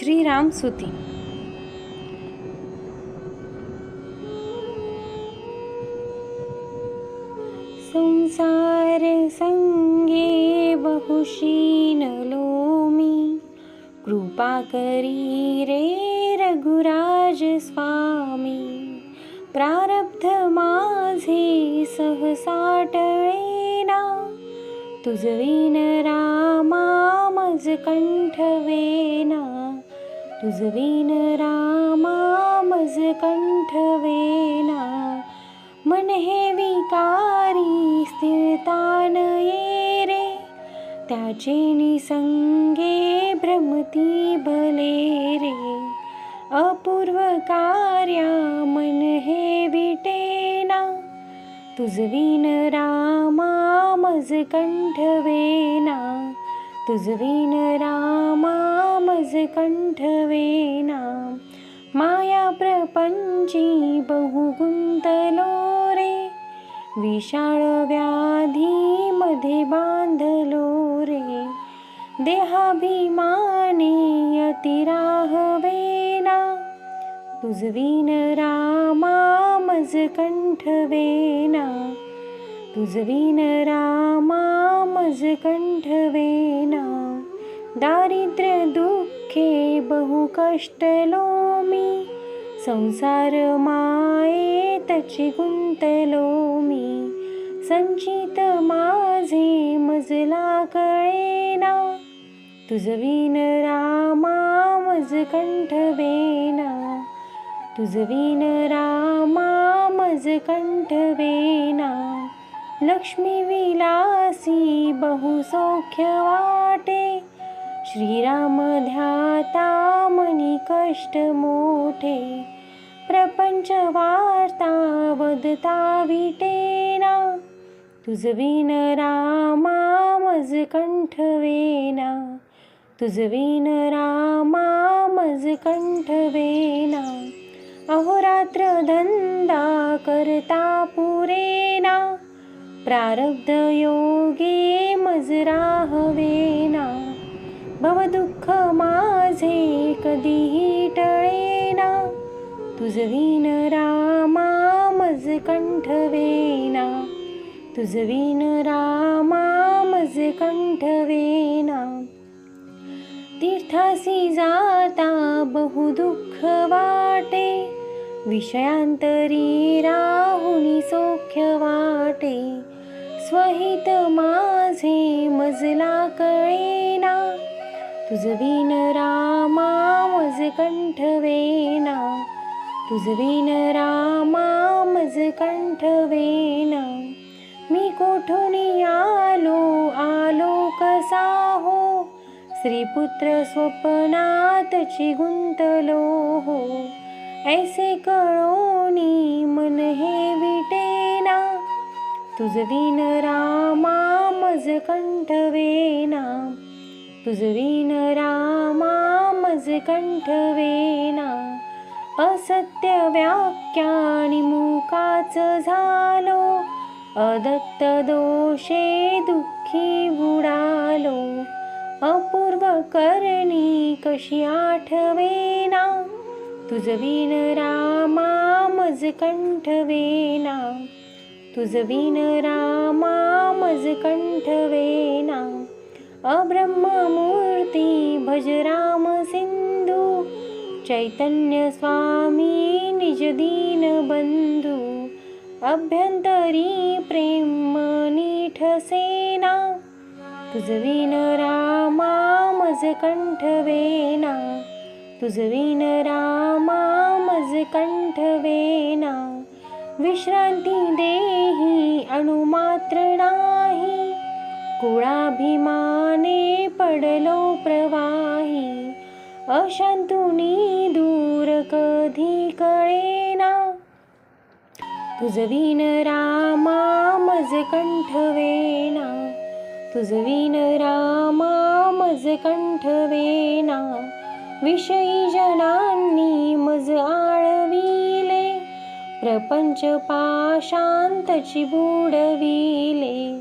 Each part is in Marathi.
શ્રીરામ સુધી संसारसङ्गे बहुशीनलोमि कृपा करी रे रघुराज स्वामी। प्रारब्ध माझे मासे सहसाटवेना रामा मज कंठवेना तुझविन रामा मज कंठवेना मन हे विकारी स्थिरतान ये रे. त्याचे निसंगे भ्रमती भले रे. अपूर्व कार्या मन हे विटेना तुझवीन रामा मज कंठवेना तुझवीन रामा मज कंठवेना माया प्रपंची बहु गुंतलो रे विशाळ व्याधी मध्ये बांधलो रे. देहाभिमानी अतिराहवेना तुझवीन रामा मज कंठवेना तुझविन रामा मज कंठवेना दारिद्र्य दुःखे बहु कष्टलो मी संसार माये तची गुंतलो मी संचित माझे मजला कळेना तुझविन रामा मज कंठवेना तुझविन रामा मज कंठवेना. लक्ष्मी विलासी वाटे। श्रीराम ध्याता मनी कष्ट मोठे। प्रपंच वार्ता वदता विटेना। तुझविन रामा मज कंठवेना तुझविन रामा मज कंठवेना अहोरात्र धंदा करता पुरेना। प्रारब्ध योगे मज राहवेना भवदुःख माझे कधीही टळेना तुझवीन रामा मज कंठवेना तुझवीन रामा मज कंठवेना तीर्थासी जाता बहु दुःख वाटे विषयांतरी राहुनी सौख्य वाटे स्वहित माझे मजला कळेना. तुझविन रामा मज कंठवेना. तुझविन रामा मज कंठवेना. मी कोठून आलो आलो कसा हो? श्रीपुत्र स्वप्नातची गुंतलो हो. ऐसे कळोनी मन हे तुझविन रामा मज कंठवेना तुझविन रामा मज कंठवेना असत्य व्याख्यानी मुकाच झालो. अदत्त दोषे दुःखी बुडालो. अपूर्व करणी कशी आठवेना तुझविन रामा मज कंठवेना तुज रामा मजकण्ठवेना अब्रह्ममूर्ति भज राम सिन्धु चैतन्यस्वामी निजदीनबन्धु अभ्यन्तरी प्रेम् नीठसेना रामा मजकण्ठवेना मजकण्ठवेजवीन रामा मजकण्ठवेना विश्रांती देही अणुमात्र नाही. कुळाभिमाने पडलो प्रवाही. अशांतुनी दूर कधी कळेना. तुझवीन रामा मज कंठवेना तुझवीन रामा मज कंठवेना विषयी जनांनी मज आळ प्रपंच पाशांतची बुडविले.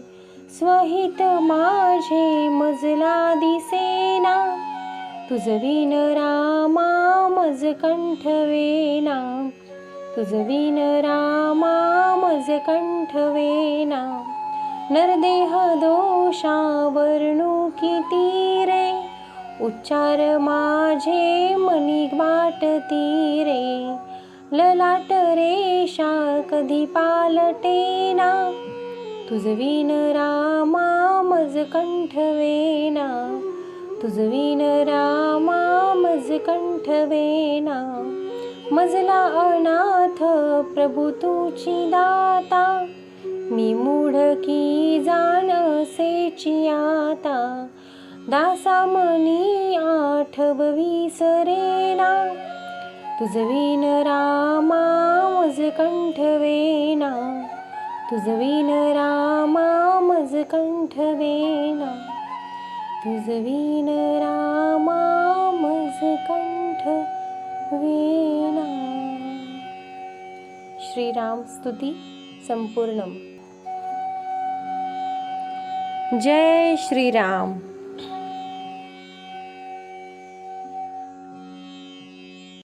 स्वहित माझे मजला दिसेना. तुझ विन रामा मज कंठ वेना तुझ विन रामा मज कंठ वेना नरदेह दोषा वर्णू किती रे? उच्चार माझे मनी वाटती रे. ललाट रे दिशा कधी पालटेना तुझवीन रामा मज कंठ वेना रामा मज कंठ वेना मजला अनाथ प्रभू तुची दाता मी मूढ की जाण सेची आता दासा मनी आठव विसरेना तुझवीन रामा मज कंठवेना ण्ठ वीणा तुज वीण राज कण्ठवेणा तु मा श्रीरामस्तुति सम्पूर्णम् जय श्रीराम।